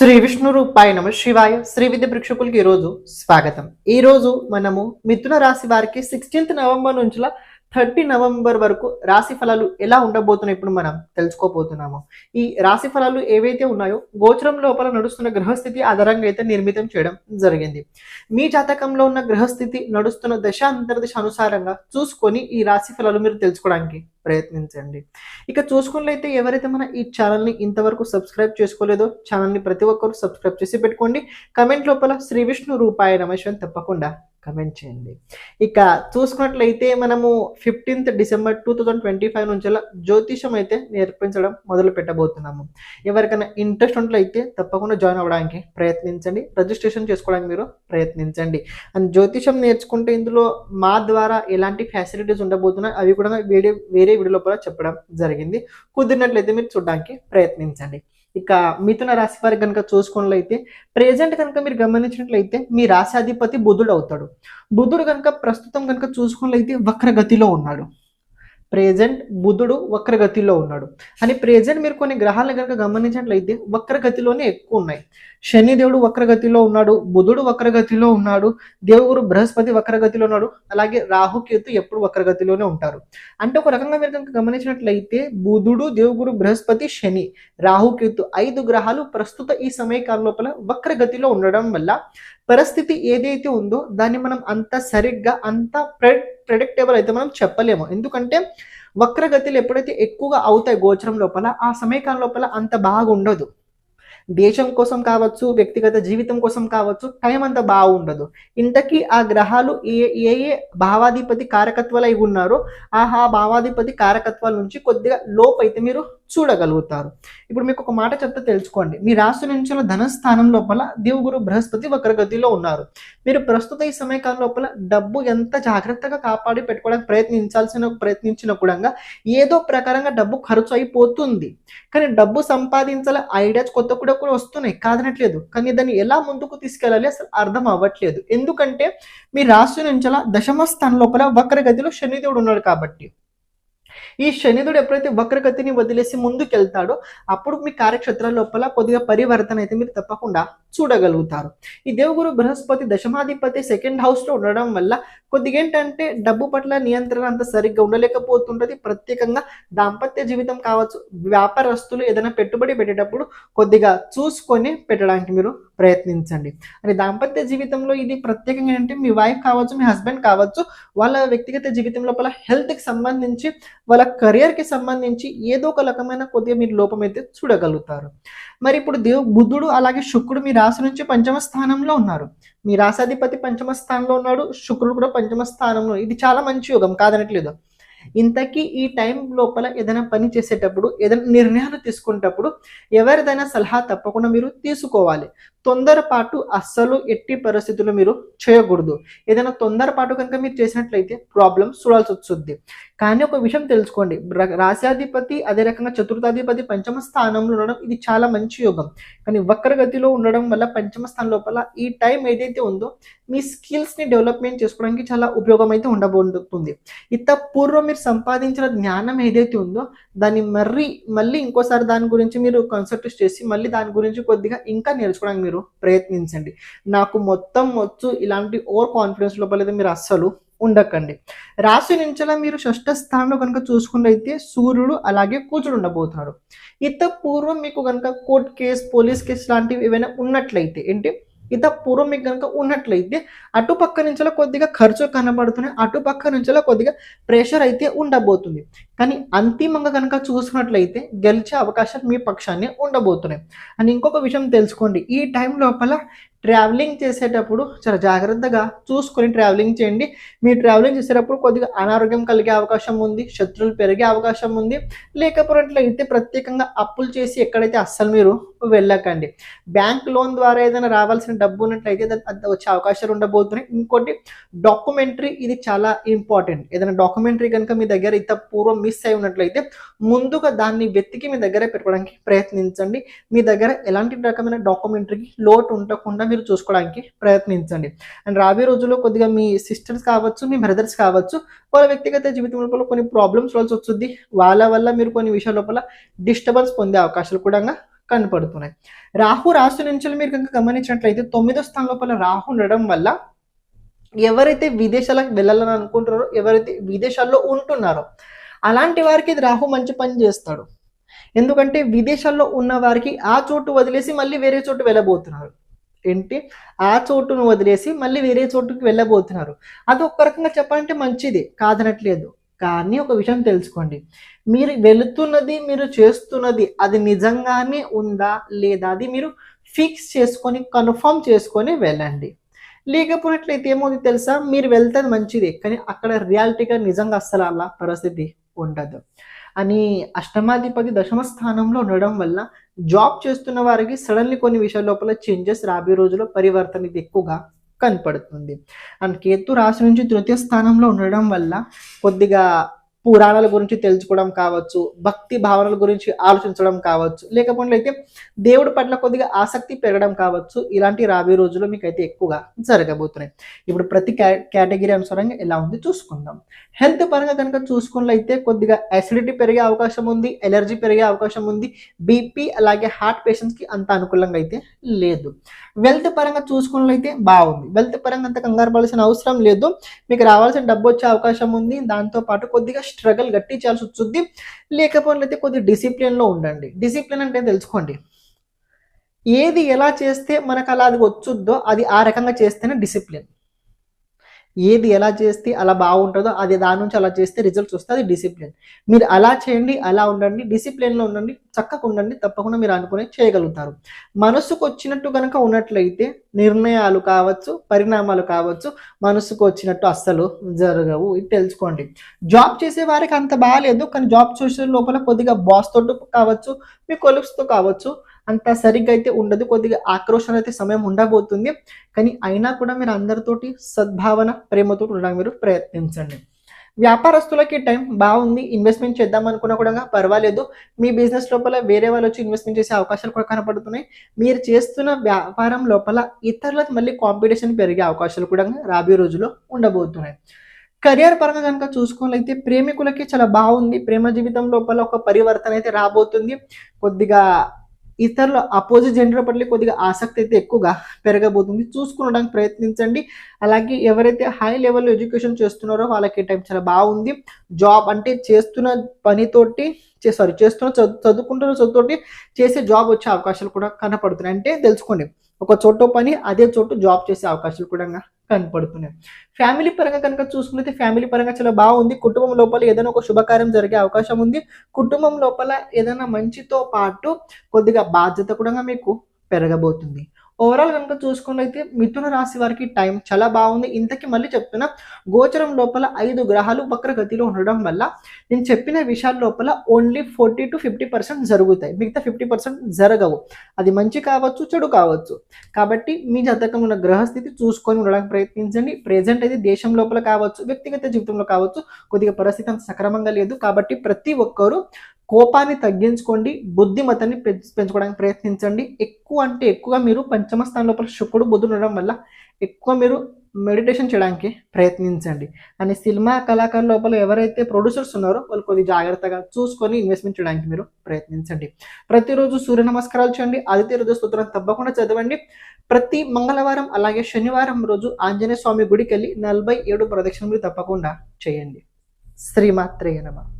శ్రీ విష్ణు రూపాయ నమ శివాయ. శ్రీ విద్య ప్రేక్షకులకి ఈరోజు స్వాగతం. ఈ రోజు మనము మిథున రాశి వారికి సిక్స్టీన్త్ నవంబర్ నుంచిలా థర్టీ నవంబర్ వరకు రాశి ఫలాలు ఎలా ఉండబోతున్నాయి ఇప్పుడు మనం తెలుసుకోబోతున్నాము. ఈ రాశి ఫలాలు ఏవైతే ఉన్నాయో గోచరం లోపల నడుస్తున్న గ్రహస్థితి ఆధారంగా అయితే నిర్మితం చేయడం జరిగింది. మీ జాతకంలో ఉన్న గ్రహస్థితి నడుస్తున్న దశ అంతర్దశ అనుసారంగా చూసుకొని ఈ రాశి ఫలాలు మీరు తెలుసుకోవడానికి ప్రయత్నించండి. ఇక చూసుకున్నట్లయితే ఎవరైతే మన ఈ ఛానల్ని ఇంతవరకు సబ్స్క్రైబ్ చేసుకోలేదో ఛానల్ని ప్రతి ఒక్కరు సబ్స్క్రైబ్ చేసి పెట్టుకోండి. కమెంట్ లోపల శ్రీ విష్ణు రూపాయ నమేశ్వరం తప్పకుండా కమెంట్ చేయండి. ఇక చూసుకున్నట్లయితే మనము fifteenth December two thousand twenty five నుంచి జ్యోతిషం అయితే నేర్పించడం మొదలు పెట్టబోతున్నాము. ఎవరికైనా ఇంట్రెస్ట్ ఉన్నట్లయితే తప్పకుండా జాయిన్ అవ్వడానికి ప్రయత్నించండి. రిజిస్ట్రేషన్ చేసుకోవడానికి మీరు ప్రయత్నించండి. అండ్ జ్యోతిషం నేర్చుకుంటే ఇందులో మా ద్వారా ఎలాంటి ఫెసిలిటీస్ ఉండబోతున్నాయి అవి కూడా వేరే వేరే వీడియో లోపల చెప్పడం జరిగింది. కుదిరినట్లయితే మీరు చూడడానికి ప్రయత్నించండి. ఇక మిథున రాశి వారి కనుక చూసుకున్నట్లయితే ప్రెజెంట్ కనుక మీరు గమనించినట్లయితే మీ రాశాధిపతి బుధుడు అవుతాడు. బుధుడు కనుక ప్రస్తుతం కనుక చూసుకున్నట్లయితే వక్రగతిలో ఉన్నాడు. ప్రెజెంట్ బుధుడు వక్రగతిలో ఉన్నాడు. అని ప్రెజెంట్ మీరు కొన్ని గ్రహాలను కనుక గమనించినట్లయితే వక్రగతిలోనే ఎక్కువ ఉన్నాయి. శని దేవుడు వక్రగతిలో ఉన్నాడు బుధుడు వక్రగతిలో ఉన్నాడు దేవుగురు బృహస్పతి వక్రగతిలో ఉన్నాడు అలాగే రాహుకేతు ఎప్పుడు వక్రగతిలోనే ఉంటారు. అంటే ఒక రకంగా మీరు కనుక గమనించినట్లయితే బుధుడు దేవుగురు బృహస్పతి శని రాహుకేతు ఐదు గ్రహాలు ప్రస్తుత ఈ సమయకాల లోపల వక్రగతిలో ఉండడం వల్ల పరిస్థితి ఏదైతే ఉందో దాన్ని మనం అంత సరిగ్గా అంత ప్రెడిక్టబుల్ అయితే మనం చెప్పలేము. ఎందుకంటే వక్రగతిలు ఎప్పుడైతే ఎక్కువగా అవుతాయి గోచరం లోపల ఆ సమయకాలం లోపల అంత బాగా ఉండదు దేశం కోసం కావచ్చు వ్యక్తిగత జీవితం కోసం కావచ్చు టైం అంత బాగుండదు. ఇంతకీ ఆ గ్రహాలు ఏ ఏ ఏ భావాధిపతి కారకత్వాలు అయి ఉన్నారో ఆ భావాధిపతి కారకత్వాల నుంచి కొద్దిగా లోపు అయితే మీరు చూడగలుగుతారు. ఇప్పుడు మీకు ఒక మాట చెప్తే తెలుసుకోండి. మీ రాశి నుంచి ధనస్థానం లోపల దేవుగురు బృహస్పతి వక్రగతిలో ఉన్నారు. మీరు ప్రస్తుత ఈ సమయకాలం లోపల డబ్బు ఎంత జాగ్రత్తగా కాపాడి పెట్టుకోవడానికి ప్రయత్నించాల్సిన ప్రయత్నించిన కూడా ఏదో ప్రకారంగా డబ్బు ఖర్చు అయిపోతుంది. కానీ డబ్బు సంపాదించాల ఐడియాస్ కొత్త కూడా కూడా వస్తున్నాయి. కాదనట్లేదు. కానీ దాన్ని ఎలా ముందుకు తీసుకెళ్ళాలి అసలు అర్థం అవ్వట్లేదు. ఎందుకంటే మీ రాశి నుంచి దశమ స్థానం లోపల వక్రగతిలో శనిదేవుడు ఉన్నాడు కాబట్టి. ఈ శనిదుడు ఎప్పుడైతే వక్రగతిని వదిలేసి ముందుకెళ్తాడో అప్పుడు మీ కార్యక్షేత్రం లోపల కొద్దిగా పరివర్తన అయితే మీరు తప్పకుండా చూడగలుగుతారు. ఈ దేవగురు బృహస్పతి దశమాధిపతి సెకండ్ హౌస్లో ఉండడం వల్ల కొద్దిగా ఏంటంటే డబ్బు పట్ల నియంత్రణ అంత సరిగ్గా ఉండలేకపోతుంటది. ప్రత్యేకంగా దాంపత్య జీవితం కావచ్చు వ్యాపారస్తులు ఏదైనా పెట్టుబడి పెట్టేటప్పుడు కొద్దిగా చూసుకొని పెట్టడానికి మీరు ప్రయత్నించండి. అని దాంపత్య జీవితంలో ఇది ప్రత్యేకంగా ఏంటంటే మీ వైఫ్ కావచ్చు మీ హస్బెండ్ కావచ్చు వాళ్ళ వ్యక్తిగత జీవితం లోపల హెల్త్కి సంబంధించి వాళ్ళ కెరియర్కి సంబంధించి ఏదో ఒక రకమైన కొద్దిగా మీరు లోపం అయితే చూడగలుగుతారు. మరి ఇప్పుడు దేవు బుద్ధుడు అలాగే శుక్రుడు మీ రాశి నుంచి పంచమ స్థానంలో ఉన్నారు. మీ రాశాధిపతి పంచమ స్థానంలో ఉన్నాడు శుక్రుడు కూడా పంచమ స్థానంలో. ఇది చాలా మంచి యోగం కాదనట్లేదు. ఇంతకీ ఈ టైం లోపల ఏదైనా పని చేసేటప్పుడు ఏదైనా నిర్ణయాలు తీసుకునేటప్పుడు ఎవరిదైనా సలహా తప్పకుండా మీరు తీసుకోవాలి. తొందరపాటు అస్సలు ఎట్టి పరిస్థితుల్లో మీరు చేయకూడదు. ఏదైనా తొందరపాటు కనుక మీరు చేసినట్లయితే ప్రాబ్లమ్ చూడాల్సి వస్తుంది. కానీ ఒక విషయం తెలుసుకోండి. రాశ్యాధిపతి అదే రకంగా చతుర్థాధిపతి పంచమ స్థానంలో ఉండడం ఇది చాలా మంచి యోగం. కానీ వక్రగతిలో ఉండడం వల్ల పంచమ స్థానం లోపల ఈ టైం ఏదైతే ఉందో మీ స్కిల్స్ని డెవలప్మెంట్ చేసుకోవడానికి చాలా ఉపయోగం అయితే ఉండబోతుంది. ఇంత పూర్వం మీరు సంపాదించిన జ్ఞానం ఏదైతే ఉందో దాన్ని మర్రి మళ్ళీ ఇంకోసారి దాని గురించి మీరు కన్సల్ట్ చేసి మళ్ళీ దాని గురించి కొద్దిగా ఇంకా నేర్చుకోవడానికి మీరు ప్రయత్నించండి. నాకు మొత్తం వచ్చు ఇలాంటి ఓవర్ కాన్ఫిడెన్స్ లోపల అయితే మీరు అస్సలు ఉండకండి. రాశి నుంచెలా మీరు షష్ఠ స్థానంలో కనుక చూసుకున్నైతే సూర్యుడు అలాగే కూచుడు ఉండబోతున్నాడు ఇంత పూర్వం మీకు కనుక కోర్ట్ కేస్ పోలీస్ కేసు లాంటివి ఏవైనా ఉన్నట్లయితే ఏంటి? ఇంత పూర్వం మీకు కనుక ఉన్నట్లయితే అటుపక్క నుంచిలో కొద్దిగా ఖర్చు కనబడుతున్నాయి అటుపక్క నుంచిలో కొద్దిగా ప్రెషర్ అయితే ఉండబోతుంది. కానీ అంతిమంగా కనుక చూసుకున్నట్లయితే గెలిచే అవకాశం మీ పక్షాన్ని ఉండబోతున్నాయి. అని ఇంకొక విషయం తెలుసుకోండి. ఈ టైం లోపల ట్రావెలింగ్ చేసేటప్పుడు చాలా జాగ్రత్తగా చూసుకొని ట్రావెలింగ్ చేయండి. మీ ట్రావెలింగ్ చేసేటప్పుడు కొద్దిగా అనారోగ్యం కలిగే అవకాశం ఉంది శత్రువులు పెరిగే అవకాశం ఉంది. లేకపోయినట్లయితే ప్రత్యేకంగా అప్పులు చేసి ఎక్కడైతే అస్సలు మీరు వెళ్ళకండి. బ్యాంక్ లోన్ ద్వారా ఏదైనా రావాల్సిన డబ్బు ఉన్నట్లయితే అది- వచ్చే అవకాశాలు ఉండబోతున్నాయి. ఇంకోటి డాక్యుమెంటరీ ఇది చాలా ఇంపార్టెంట్ ఏదైనా డాక్యుమెంటరీ కనుక మీ దగ్గర ఇంత పూర్వం మిస్ అయి ఉన్నట్లయితే ముందుగా దాన్ని వెతికి మీ దగ్గర పెట్టుకోవడానికి ప్రయత్నించండి. మీ దగ్గర ఎలాంటి రకమైన డాక్యుమెంటరీకి లోటు ఉండకుండా మీరు చూసుకోవడానికి ప్రయత్నించండి. అండ్ రాబోయే రోజుల్లో కొద్దిగా మీ సిస్టర్స్ కావచ్చు మీ బ్రదర్స్ కావచ్చు వాళ్ళ వ్యక్తిగత జీవితం లోపల కొన్ని ప్రాబ్లమ్స్ రావాల్సి వస్తుంది. వాళ్ళ వల్ల మీరు కొన్ని విషయాల లోపల డిస్టర్బెన్స్ పొందే అవకాశాలు కూడా కనపడుతున్నాయి. రాహు రాశి నుంచి మీరు కనుక గమనించినట్లయితే తొమ్మిదో స్థానం లోపల రాహు ఉండడం వల్ల ఎవరైతే విదేశాలకు వెళ్ళాలని అనుకుంటున్నారో ఎవరైతే విదేశాల్లో ఉంటున్నారో అలాంటి వారికి ఇది రాహు మంచి పని చేస్తాడు. ఎందుకంటే విదేశాల్లో ఉన్న వారికి ఆ చోటు వదిలేసి మళ్ళీ వేరే చోటు వెళ్ళబోతున్నారు. ఏంటి? ఆ చోటును వదిలేసి మళ్ళీ వేరే చోటుకి వెళ్ళబోతున్నారు. అది ఒక రకంగా చెప్పాలంటే మంచిది కాదనట్లేదు. కానీ ఒక విషయం తెలుసుకోండి. మీరు వెళుతున్నది మీరు చేస్తున్నది అది నిజంగానే ఉందా లేదా అది మీరు ఫిక్స్ చేసుకొని కన్ఫర్మ్ చేసుకొని వెళ్ళండి. లేకపోయినట్లయితే ఏమవుతుంది తెలుసా? మీరు వెళ్తే మంచిది కానీ అక్కడ రియాలిటీగా నిజంగా అస్సలు అలా పరిస్థితి ఉండదు. అని అష్టమాధిపతి దశమ స్థానంలో ఉండడం వల్ల జాబ్ చేస్తున్న వారికి సడన్లీ కొన్ని విషయాల లోపల చేంజెస్ రాబోయే రోజుల్లో పరివర్తన ఇది ఎక్కువగా కనపడుతుంది. అండ్ కేతు రాశి నుంచి తృతీయ స్థానంలో ఉండడం వల్ల కొద్దిగా పురాణాల గురించి తెలుసుకోవడం కావచ్చు భక్తి భావనల గురించి ఆలోచించడం కావచ్చు లేకపోతే అయితే దేవుడి పట్ల కొద్దిగా ఆసక్తి పెరగడం కావచ్చు ఇలాంటి రాబోయే రోజుల్లో మీకు అయితే ఎక్కువగా జరగబోతున్నాయి. ఇప్పుడు ప్రతి కేటగిరీ అనుసారంగా ఎలా ఉంది చూసుకుందాం. హెల్త్ పరంగా కనుక చూసుకున్నట్లయితే కొద్దిగా అసిడిటీ పెరిగే అవకాశం ఉంది ఎలర్జీ పెరిగే అవకాశం ఉంది బీపీ అలాగే హార్ట్ పేషెంట్స్కి అంత అనుకూలంగా అయితే లేదు. వెల్త్ పరంగా చూసుకున్నట్లయితే బాగుంది. వెల్త్ పరంగా అంత కంగారు పడాల్సిన అవసరం లేదు. మీకు రావాల్సిన డబ్బు వచ్చే అవకాశం ఉంది. దాంతో పాటు కొద్దిగా స్ట్రగల్ గట్టి చేయాల్సి వస్తుంది. లేకపోతే కొద్దిగా డిసిప్లిన్లో ఉండండి. డిసిప్లిన్ అంటే తెలుసుకోండి. ఏది ఎలా చేస్తే మనకు అలా అది వచ్చుద్దో అది ఆ రకంగా చేస్తేనే డిసిప్లిన్ ఏది ఎలా చేస్తే అలా బాగుంటుందో అది దాని నుంచి అలా చేస్తే రిజల్ట్స్ వస్తే అది డిసిప్లిన్ మీరు అలా చేయండి అలా ఉండండి డిసిప్లిన్లో ఉండండి చక్కగా ఉండండి తప్పకుండా మీరు అనుకునే చేయగలుగుతారు. మనసుకు వచ్చినట్టు కనుక ఉన్నట్లయితే నిర్ణయాలు కావచ్చు పరిణామాలు కావచ్చు మనసుకు వచ్చినట్టు అస్సలు జరగవు. ఇది తెలుసుకోండి. జాబ్ చేసే వారికి అంత బాగాలేదు కానీ జాబ్ చేసే లోపల కొద్దిగా బాస్ తోటి కావచ్చు మీ కొలిప్స్తో కావచ్చు అంత సరిగ్గా అయితే ఉండదు కొద్దిగా ఆక్రోషణ అయితే సమయం ఉండబోతుంది. కానీ అయినా కూడా మీరు అందరితోటి సద్భావన ప్రేమతో ఉండడానికి మీరు ప్రయత్నించండి. వ్యాపారస్తులకి టైం బాగుంది ఇన్వెస్ట్మెంట్ చేద్దాం అనుకున్నా కూడా పర్వాలేదు. మీ బిజినెస్ లోపల వేరే వాళ్ళు వచ్చి ఇన్వెస్ట్మెంట్ చేసే అవకాశాలు కూడా కనపడుతున్నాయి. మీరు చేస్తున్న వ్యాపారం లోపల ఇతరులకు మళ్ళీ కాంపిటీషన్ పెరిగే అవకాశాలు కూడా రాబోయే రోజుల్లో ఉండబోతున్నాయి. కెరియర్ పరంగా కనుక చూసుకోవాలైతే ప్రేమికులకి చాలా బాగుంది. ప్రేమ జీవితం లోపల ఒక పరివర్తన అయితే రాబోతుంది. కొద్దిగా ఇతరుల అపోజిట్ జెండర్ పట్ల కొద్దిగా ఆసక్తి అయితే ఎక్కువగా పెరగబోతుంది. చూసుకునడానికి ప్రయత్నించండి. అలాగే ఎవరైతే హై లెవెల్ ఎడ్యుకేషన్ చేస్తున్నారో వాళ్ళకి టైం చాలా బాగుంది. జాబ్ అంటే చేస్తున్న పనితోటి సారీ చేస్తున్న చదువు చదువుకుంటున్న చదువుతోటి చేసే జాబ్ వచ్చే అవకాశాలు కూడా కనపడుతున్నాయి. అంటే తెలుసుకోండి ఒక చోట పని అదే చోటు జాబ్ చేసే అవకాశాలు కూడా కనపడుతున్నాయి. ఫ్యామిలీ పరంగా కనుక చూసుకుంటే ఫ్యామిలీ పరంగా చాలా బాగుంది. కుటుంబం లోపల ఏదైనా ఒక శుభకార్యం జరిగే అవకాశం ఉంది. కుటుంబం లోపల ఏదైనా మంచితో పాటు కొద్దిగా బాధ్యత కూడా మీకు పెరగబోతుంది. ఓవరాల్ కనుక చూసుకున్నైతే మిథున రాశి వారికి టైం చాలా బాగుంది. ఇంతకీ మళ్ళీ చెప్తున్నా గోచరం లోపల ఐదు గ్రహాలు వక్రగతిలో ఉండడం వల్ల నేను చెప్పిన విషయాల లోపల only forty to fifty percent జరుగుతాయి. మిగతా ఫిఫ్టీ పర్సెంట్ జరగవు. అది మంచి కావచ్చు చెడు కావచ్చు. కాబట్టి మీ జాతకం ఉన్న గ్రహస్థితి చూసుకొని ఉండడానికి ప్రయత్నించండి. ప్రెజెంట్ అయితే దేశం లోపల కావచ్చు వ్యక్తిగత జీవితంలో కావచ్చు కొద్దిగా పరిస్థితి అంత సక్రమంగా లేదు. కాబట్టి ప్రతి ఒక్కరూ కోపాన్ని తగ్గించుకోండి బుద్ధిమతని పెంచు పెంచుకోవడానికి ప్రయత్నించండి. ఎక్కువ అంటే ఎక్కువ మీరు పంచమ స్థానం లోపల శుక్రుడు బుద్ధుడు ఉండడం వల్ల ఎక్కువ మీరు మెడిటేషన్ చేయడానికి ప్రయత్నించండి. అని సినిమా కళాకారుల లోపల ఎవరైతే ప్రొడ్యూసర్స్ ఉన్నారో వాళ్ళు కొద్ది జాగ్రత్తగా చూసుకొని ఇన్వెస్ట్మెంట్ చేయడానికి మీరు ప్రయత్నించండి. ప్రతిరోజు సూర్య నమస్కారాలు చేయండి. ఆదిత్య రోజు స్తోత్రం తప్పకుండా చదవండి. ప్రతి మంగళవారం అలాగే శనివారం రోజు ఆంజనేయ స్వామి గుడికి వెళ్ళి నలభై ఏడు ప్రదక్షిణలు తప్పకుండా చేయండి. శ్రీమాత్రేయ నమ.